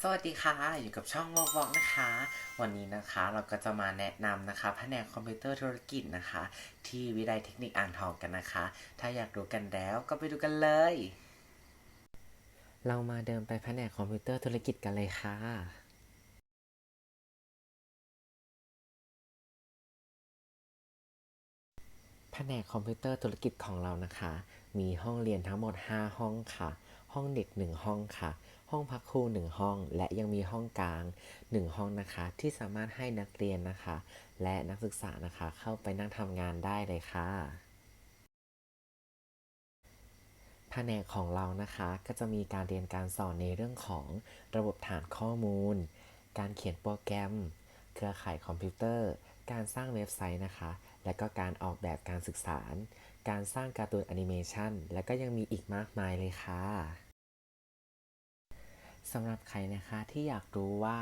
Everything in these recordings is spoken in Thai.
สวัสดีค่ะ อยู่กับช่องวอกวอกนะคะ วันนี้นะคะเราก็จะมาแนะนำนะคะแผนกคอมพิวเตอร์ธุรกิจนะคะ ที่วิทยาลัยเทคนิคอ่างทองกันนะคะ ถ้าอยากรู้กันแล้วก็ไปดูกันเลย เรามาเดินไปแผนกคอมพิวเตอร์ธุรกิจกันเลยค่ะแผนกคอมพิวเตอร์ธุรกิจของเรานะคะ มีห้องเรียนทั้งหมด 5 ห้องค่ะ ห้องเด็ก 1 ห้องค่ะ ห้องพักครู1ห้อง และยังมีห้องกลาง 1 ห้องนะคะ ที่สามารถให้นักเรียนนะคะ และนักศึกษานะคะ เข้าไปนั่งทำงานได้เลยค่ะแผนกของเรานะคะก็จะมีการเรียนการสอนในเรื่องของระบบฐานข้อมูล การเขียนโปรแกรม เครือข่ายคอมพิวเตอร์ การสร้างเว็บไซต์นะคะ และก็การออกแบบการศึกษา การสร้างการ์ตูนแอนิเมชันและก็ยังมีอีกมากมายเลยค่ะ สำหรับใครนะคะที่อยากรู้ว่า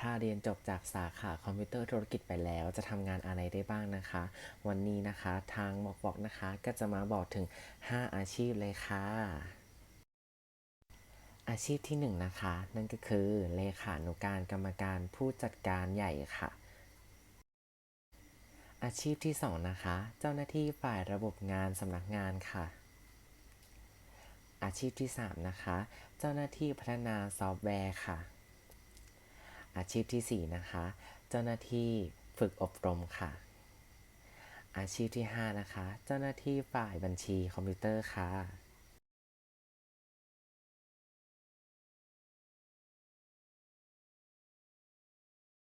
ถ้าเรียนจบจากสาขาคอมพิวเตอร์ธุรกิจไปแล้ว จะทำงานอะไรได้บ้างนะคะ วันนี้นะคะทางบอกบอกนะคะก็จะมาบอกถึง 5 อาชีพเลยค่ะ อาชีพที่1นะคะ นั่นก็คือเลขานุการกรรมการผู้จัดการใหญ่ค่ะ อาชีพที่ 2 นะคะ เจ้าหน้าที่ฝ่ายระบบงานสำนักงานค่ะ อาชีพที่ 3 นะคะ เจ้าหน้าที่พัฒนาซอฟต์แวร์ค่ะ อาชีพทีสี่ 4 นะคะ เจ้าหน้าที่ฝึกอบรมค่ะ อาชีพที่ 5 นะคะ เจ้าหน้าที่ฝ่ายบัญชีคอมพิวเตอร์ค่ะ